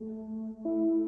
Música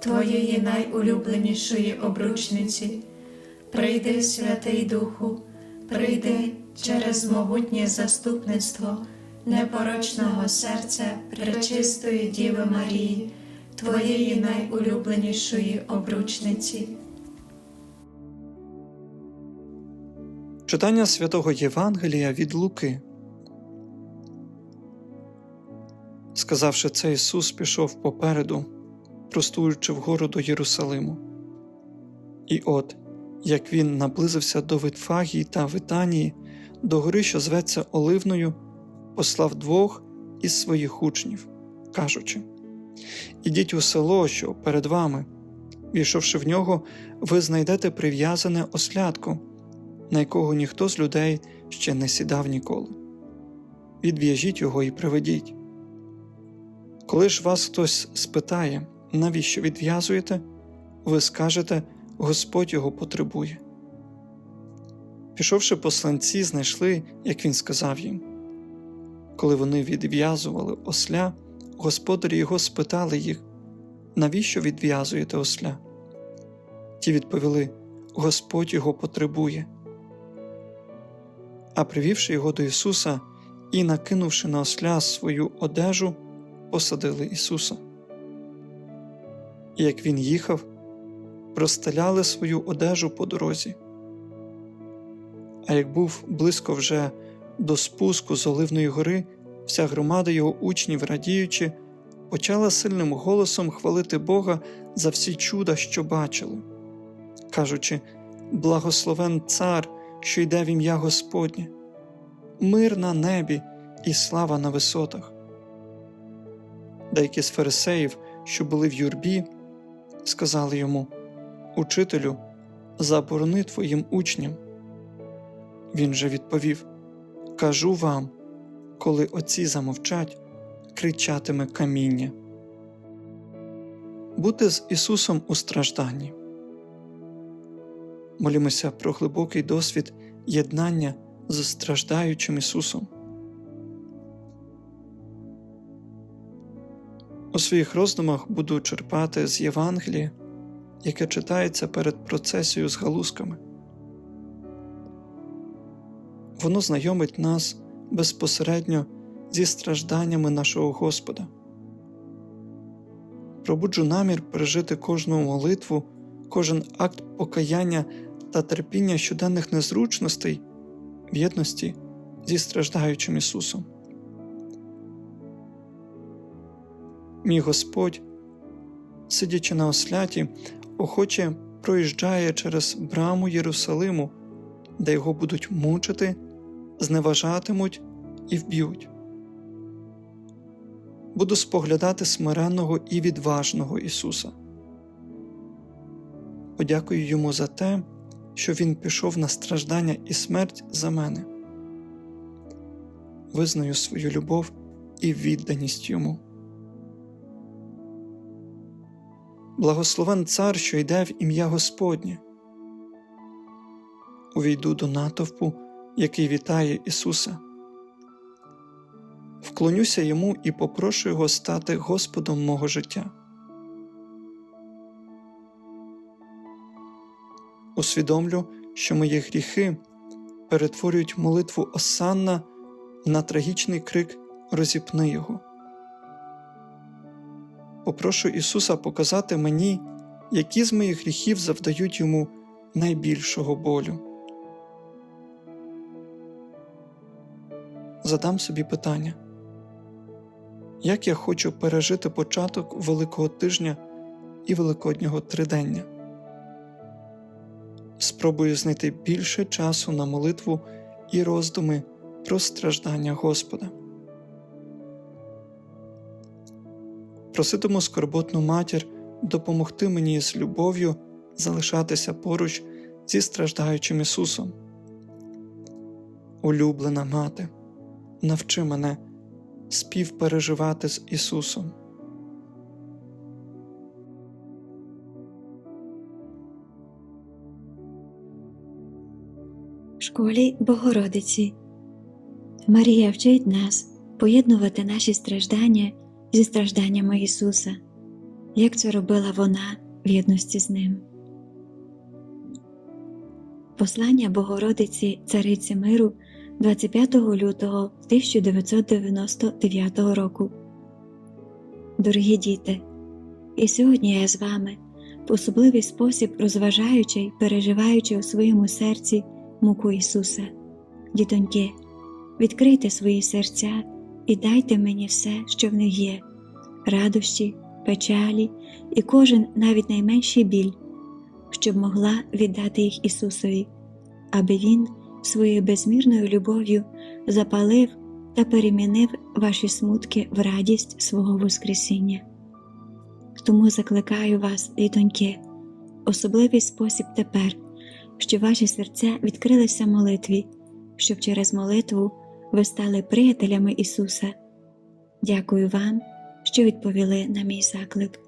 Твоєї найулюбленішої обручниці. Прийди, Святий Духу, прийди через могутнє заступництво непорочного серця Пречистої Діви Марії, Твоєї найулюбленішої обручниці. Читання святого Євангелія від Луки. Сказавши це, Ісус пішов попереду, простуючи вгору до Єрусалиму. І от, як він наблизився до Витфагії та Витанії, до гори, що зветься Оливною, послав двох із своїх учнів, кажучи: Ідіть у село, що перед вами. Війшовши в нього, ви знайдете прив'язане ослядко, на якого ніхто з людей ще не сідав ніколи. Відв'яжіть його і приведіть. Коли ж вас хтось спитає, навіщо відв'язуєте, ви скажете, Господь його потребує. Пішовши посланці, знайшли, як він сказав їм. Коли вони відв'язували осля, господарі його спитали їх, навіщо відв'язуєте осля? Ті відповіли: Господь його потребує. А привівши його до Ісуса і накинувши на осля свою одежу, посадили Ісуса. І як він їхав, розстеляли свою одежу по дорозі. А як був близько вже до спуску з Оливної гори, вся громада його учнів, радіючи, почала сильним голосом хвалити Бога за всі чуда, що бачили, кажучи: Благословен цар, що йде в ім'я Господнє, мир на небі і слава на висотах. Деякі з фарисеїв, що були в юрбі, сказали йому Учителю, заборони твоїм учням. Він же відповів Кажу вам, коли оці замовчать, кричатиме каміння. Бути з Ісусом у стражданні. Молімося про глибокий досвід єднання з страждаючим Ісусом. У своїх роздумах буду черпати з Євангелія, яке читається перед процесією з галузками. Воно знайомить нас безпосередньо зі стражданнями нашого Господа. Пробуджу намір пережити кожну молитву, кожен акт покаяння та терпіння щоденних незручностей в єдності зі страждаючим Ісусом. Мій Господь, сидячи на осляті, охоче проїжджає через браму Єрусалиму, де його будуть мучити, зневажатимуть і вб'ють. Буду споглядати смиренного і відважного Ісуса. Подякую йому за те, що Він пішов на страждання і смерть за мене. Визнаю свою любов і відданість йому. Благословен цар, що йде в ім'я Господнє. Увійду до натовпу, який вітає Ісуса. Вклонюся йому і попрошу Його стати Господом мого життя. Усвідомлю, що мої гріхи перетворюють молитву Осанна на трагічний крик розіпни його. Попрошу Ісуса показати мені, які з моїх гріхів завдають йому найбільшого болю. Задам собі питання, як я хочу пережити початок Великого тижня і Великоднього тридення? Спробую знайти більше часу на молитву і роздуми про страждання Господа. Проситиму скорботну матір допомогти мені з любов'ю залишатися поруч зі страждаючим Ісусом. Улюблена мати, навчи мене співпереживати з Ісусом. В школі Богородиці Марія вчить нас поєднувати наші страждання зі стражданнями Ісуса, як це робила вона в єдності з Ним. Послання Богородиці Цариці Миру 25 лютого 1999 року. Дорогі діти, і сьогодні я з вами в особливий спосіб розважаючи й переживаючи у своєму серці муку Ісуса. Дітоньки, відкрийте свої серця і дайте мені все, що в них є, радощі, печалі і кожен навіть найменший біль, щоб могла віддати їх Ісусові, аби Він своєю безмірною любов'ю запалив та перемінив ваші смутки в радість свого Воскресіння. Тому закликаю вас, дітоньки, особливий спосіб тепер щоб ваші серця відкрилися молитві, щоб через молитву ви стали приятелями Ісуса. Дякую вам, що відповіли на мій заклик.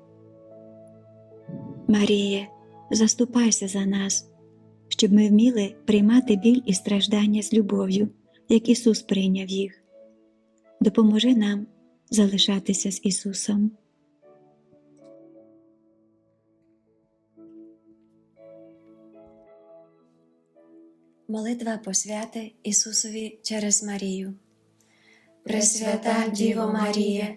Маріє, заступайся за нас, щоб ми вміли приймати біль і страждання з любов'ю, як Ісус прийняв їх. Допоможи нам залишатися з Ісусом. Молитва посвяти Ісусові через Марію. Пресвята Діво Марія,